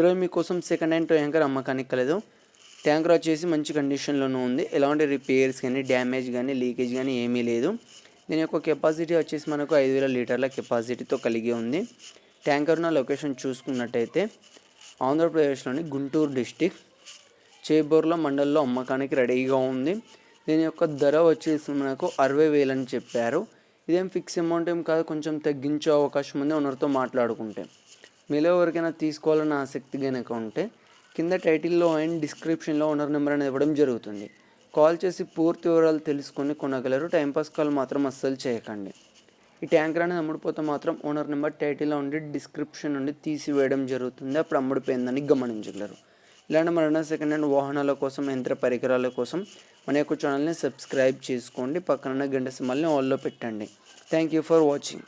ఈరోజు మీకోసం second hand tanker అమ్మకానికి కలదు. ట్యాంకర్ వచ్చేసి మంచి కండిషన్లోనూ ఉంది. ఎలాంటి రిపేర్స్ కానీ డ్యామేజ్ కానీ లీకేజ్ కానీ ఏమీ లేదు. దీని యొక్క కెపాసిటీ వచ్చేసి మనకు ఐదు వేల లీటర్ల కెపాసిటీతో కలిగి ఉంది. ట్యాంకర్ నా లొకేషన్ చూసుకున్నట్టయితే ఆంధ్రప్రదేశ్లోని గుంటూరు డిస్టిక్ చేబోర్ల మండల్లో అమ్మకానికి రెడీగా ఉంది. దీని యొక్క ధర వచ్చేసి మనకు అరవై వేలు అని చెప్పారు. ఇదేం ఫిక్స్ అమౌంట్ ఏం కాదు కొంచెం తగ్గించే అవకాశం ఉంది. ఓనర్తో మాట్లాడుకుంటే. మీలో ఎవరికైనా తీసుకోవాలన్న ఆసక్తి కనుక ఉంటే కింద టైటిల్లో అండ్ డిస్క్రిప్షన్లో ఓనర్ నెంబర్ అనేది ఇవ్వడం జరుగుతుంది. కాల్ చేసి పూర్తి వివరాలు తెలుసుకొని కొనగలరు. టైంపాస్ కాల్ మాత్రం అస్సలు చేయకండి. ఈ ట్యాంకర్ అనేది అమ్ముడిపోతే మాత్రం ఓనర్ నెంబర్ టైటిల్లో ఉండి డిస్క్రిప్షన్ నుండి తీసివేయడం జరుగుతుంది. అప్పుడు అమ్ముడిపోయిందని గమనించగలరు. ఇలాంటి మరణ సెకండ్ హ్యాండ్ వాహనాల కోసం యంత్ర పరికరాల కోసం మన యొక్క ఛానల్ని సబ్స్క్రైబ్ చేసుకోండి. పక్కన గంట సింబల్ని ఆల్లో పెట్టండి. Thank you for watching